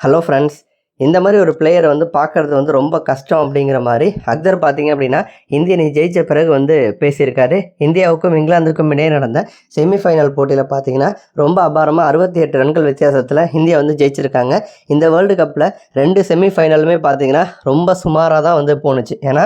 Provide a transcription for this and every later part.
Hello friends இந்த மாதிரி ஒரு பிளேயரை வந்து பார்க்குறது வந்து ரொம்ப கஷ்டம் அப்படிங்கிற மாதிரி அக்தர் பார்த்தீங்க அப்படின்னா இந்திய அணி ஜெயிச்ச பிறகு வந்து பேசியிருக்காரு. இந்தியாவுக்கும் இங்கிலாந்துக்கும் இடையே நடந்த செமிஃபைனல் போட்டியில் பார்த்தீங்கன்னா ரொம்ப அபாரமாக அறுபத்தி எட்டு ரன்கள் வித்தியாசத்தில் இந்தியா வந்து ஜெயிச்சிருக்காங்க. இந்த வேர்ல்டு கப்பில் ரெண்டு செமிஃபைனலுமே பார்த்தீங்கன்னா ரொம்ப சுமாராக தான் வந்து போணுச்சு. ஏன்னா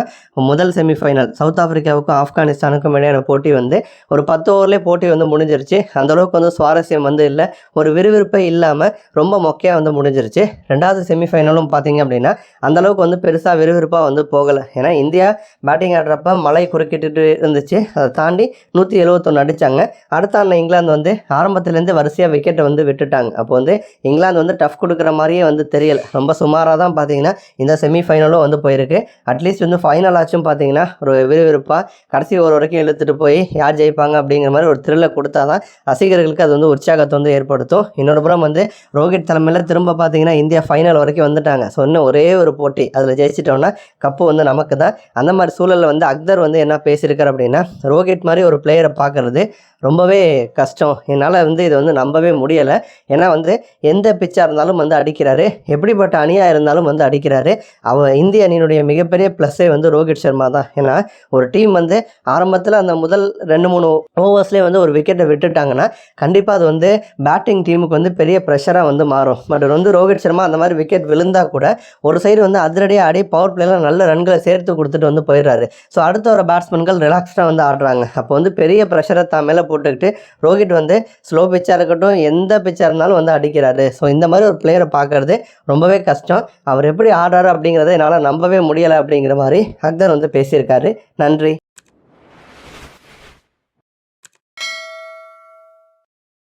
முதல் செமிஃபைனல் சவுத் ஆஃப்ரிக்காவுக்கும் ஆப்கானிஸ்தானுக்கும் இடையான போட்டி வந்து ஒரு பத்து ஓவர்லேயே போட்டி வந்து முடிஞ்சிருச்சு. அந்த அளவுக்கு வந்து சுவாரஸ்யம் வந்து இல்லை. ஒரு விறுவிறுப்பே இல்லாமல் ரொம்ப மொக்கையாக வந்து முடிஞ்சிருச்சு. ரெண்டாவது ஃபைனலும் பார்த்தீங்க அப்படின்னா அந்த அளவுக்கு வந்து பெருசாக விறுவிறுப்பாக வந்து போகலை. ஏன்னா இந்தியா பேட்டிங் ஆடுறப்ப மழை குறுக்கிட்டு இருந்துச்சு. அதை தாண்டி நூற்றி எழுபத்தொன்று அடித்தாங்க அடுத்த ஆண்டு இங்கிலாந்து வந்து ஆரம்பத்துலேருந்து வரிசையாக விக்கெட்டை வந்து விட்டுட்டாங்க. அப்போ வந்து இங்கிலாந்து வந்து டஃப் கொடுக்குற மாதிரியே வந்து தெரியல. ரொம்ப சுமாராக தான் பார்த்தீங்கன்னா இந்த செமிஃபைனலும் வந்து போயிருக்கு. அட்லீஸ்ட் வந்து ஃபைனல் ஆச்சும் பார்த்தீங்கன்னா ஒரு விறுவிறுப்பாக கடைசி ஒரு வரைக்கும் இழுத்துட்டு போய் யார் ஜெயிப்பாங்க அப்படிங்கிற மாதிரி ஒரு த்ரில்லை கொடுத்தா தான் ரசிகர்களுக்கு அது வந்து உற்சாகத்தை வந்து ஏற்படுத்தும். இன்னொரு புறம் வந்து ரோஹித் தலைமையில் திரும்ப பார்த்தீங்கன்னா இந்தியா ஃபைனல் வரைக்கும் வந்து வந்துட்டாங்க. சொன்ன ஒரே ஒரு போட்டி. அதில் ஜெயிச்சிட்டோம்னா கப்பு வந்து நமக்கு தான் அந்த மாதிரி சூழலில் வந்து அக்தர் வந்து என்ன பேசியிருக்காரு அப்படின்னா ரோஹித் மாதிரி ஒரு பிளேயரை பார்க்குறது ரொம்பவே கஷ்டம். என்னால் வந்து இதை வந்து நம்பவே முடியலை. ஏன்னா வந்து எந்த பிச்சாக இருந்தாலும் வந்து அடிக்கிறாரு. எப்படிப்பட்ட அணியாக இருந்தாலும் வந்து அடிக்கிறாரு. அவ இந்திய அணியினுடைய மிகப்பெரிய ப்ளஸ்ஸே வந்து ரோஹித் சர்மா தான். ஏன்னா ஒரு டீம் வந்து ஆரம்பத்தில் அந்த முதல் ரெண்டு மூணு ஓவர்ஸ்லேயே வந்து ஒரு விக்கெட்டை விட்டுட்டாங்கன்னா கண்டிப்பாக அது வந்து பேட்டிங் டீமுக்கு வந்து பெரிய ப்ரெஷராக வந்து மாறும். பட் வந்து ரோஹித் சர்மா அந்த மாதிரி விக்கெட் விழுந்தா கூட ஒரு சைடு வந்து அதிரடியாக ஆடி பவர் பிளேல நல்ல ரன்களை சேர்த்து கொடுத்துட்டு வந்து போயிடுறாரு. ஸோ அடுத்த வர பேட்ஸ்மேன்கள் ரிலாக்ஸ்டாக வந்து ஆடுறாங்க. அப்போ வந்து பெரிய ப்ரெஷரை தான் மேலே போட்டுக்கிட்டு ரோஹித் வந்து ஸ்லோ பிச்சாக இருக்கட்டும் எந்த பிச்சாக இருந்தாலும் வந்து அடிக்கிறாரு. ஸோ இந்த மாதிரி ஒரு பிளேயரை பார்க்கறது ரொம்பவே கஷ்டம். அவர் எப்படி ஆடுறாரு அப்படிங்கிறத என்னால் நம்பவே முடியலை அப்படிங்கிற மாதிரி அக்தர் வந்து பேசியிருக்காரு. நன்றி.